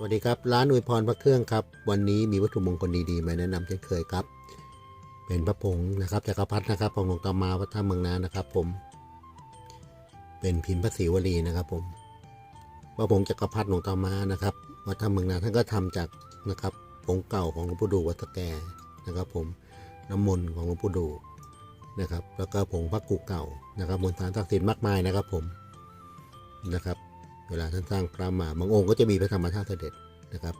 สวัสดีครับ ร้านอวยพรพระเครื่องครับ วันนี้มีวัตถุมงคลดีๆมาแนะนำเช่นเคยครับ เป็นพระผงนะครับจักรพรรดินะครับของหลวงตามาวัดท่าเมืองนานะครับ ผม เป็นพิมพ์พระศรีวลีนะครับ ผมพระผงจักรพรรดิหลวงตามานะครับวัดท่าเมืองนาท่านก็ทำจากนะครับผงเก่าของหลวงปู่ดูวัดตะแกนะครับ ผมน้ำมนต์ของหลวงปู่ดูนะครับ แล้วก็ผงพระกูเก่านะครับมวลสารศักดิ์สิทธิ์มากมายนะครับ ผมนะครับ เวลาท่านสร้างพระมาบางองค์ก็จะมีพระธรรมธาตุเสด็จนะครับ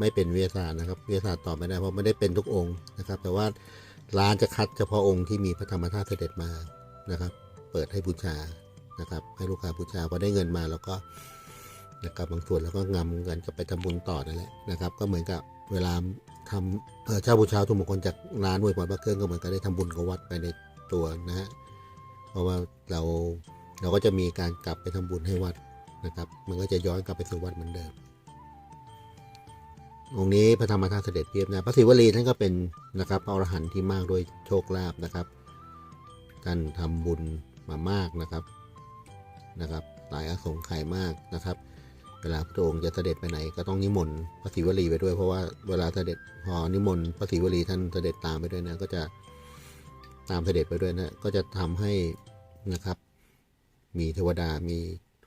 ไม่เป็นวิทยาศาสตร์นะครับวิทยาศาสตร์ตอบไม่ได้เพราะไม่ได้เป็นทุกองค์นะครับ แต่ว่าร้านจะคัดเฉพาะองค์ที่มีพระธรรมธาตุเสด็จมานะครับ เปิดให้บูชานะครับให้ลูกค้าบูชาพอได้เงินมาแล้วก็นะครับบางส่วนแล้วก็งำเงินก็ไปทำบุญต่อนั่นแหละนะครับ ก็เหมือนกับเวลาทำเช่าบูชาทุกมงคลจากร้านอวยพรพระเครื่องก็เหมือนกับได้ทำบุญกับวัดไปในตัวนะฮะเพราะว่าเราเราก็จะมีการกลับไปทำบุญให้วัด นะครับ มันก็จะย้อนกลับไปสู่วัดเหมือนเดิม องค์นี้พระธรรมธาตุเสด็จเพียบนะ พระศิวลีท่านก็เป็นนะครับพระอรหันต์ที่มากด้วยโชคลาภนะครับ ท่านทำบุญมามากนะครับนะครับ หลายอสงไขยมากนะครับ เวลาพระองค์จะเสด็จไปไหนก็ต้องนิมนต์พระศิวลีไปด้วยเพราะว่าเวลาเสด็จพอนิมนต์พระศิวลีท่านเสด็จตามไปด้วยนะก็จะตามเสด็จไปด้วยนะก็จะทำให้นะครับ มีเทวดามี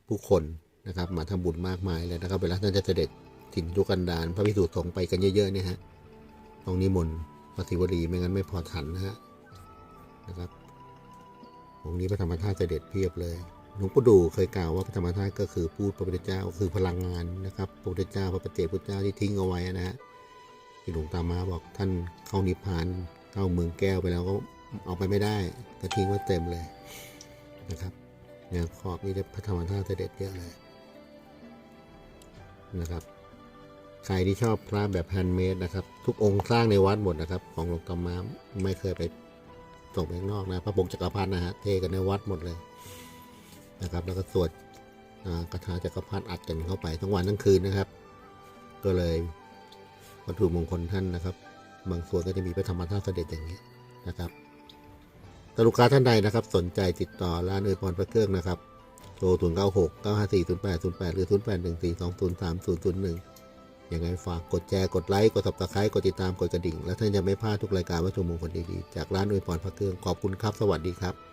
ผู้คน นะครับ มาทำบุญมากมายเลยนะครับเวลาท่านจะเสด็จถิ่นทุกันดารพระพิสุทธิ์สงฆ์ไปกันเยอะๆเนี่ยฮะต้องนิมนต์พระศิวลีไม่งั้นไม่พอทันนะฮะนะครับองค์นี้พระธรรมธาตุเสด็จเพียบเลยหลวงปู่ดูเคยกล่าวว่าพระธรรมธาตุก็คือพูดพระพุทธเจ้าคือพลังงานนะครับพระพุทธเจ้าพระปฏิเจพุทธเจ้าที่ทิ้งเอาไว้นะฮะที่หลวงตามาบอกท่านเข้านิพพานเข้าเมืองแก้วไปแล้วก็เอาไปไม่ได้ก็ทิ้งไว้เต็มเลยนะครับเนี่ยขอบนี่จะพระธรรมธาตุเสด็จเยอะเลย นะครับ ใครที่ชอบพระแบบแฮนด์เมดนะครับ ทุกองค์สร้างในวัดหมดนะครับ ของหลวงตามาไม่เคยไปส่งไปข้างนอกนะพระปกจักรพรรดินะฮะเทกันในวัดหมดเลยนะครับ แล้วก็สวดกระถาจักรพรรดิอัดกันเข้าไปทั้งวันทั้งคืนนะครับ ก็เลยวัตถุมงคลท่านนะครับ บางส่วนก็จะมีพระธรรมธาตุเสด็จอย่างนี้นะครับถ้าลูกค้าท่านใดนะครับ สนใจติดต่อร้านเอยพรพระเครื่องนะครับ โทร0 9 6 9 5 4 0 8 0 8 หรือ 0 8 1 4 2 0 3 0 0 1 ยังไงฝากกดแชร์ กดไลค์ กด subscribe กดติดตาม กดกระดิ่ง และท่านจะไม่พลาดทุกรายการวัตถุมงคลดีๆ จากร้านอวยพรพระเครื่อง ขอบคุณครับ สวัสดีครับ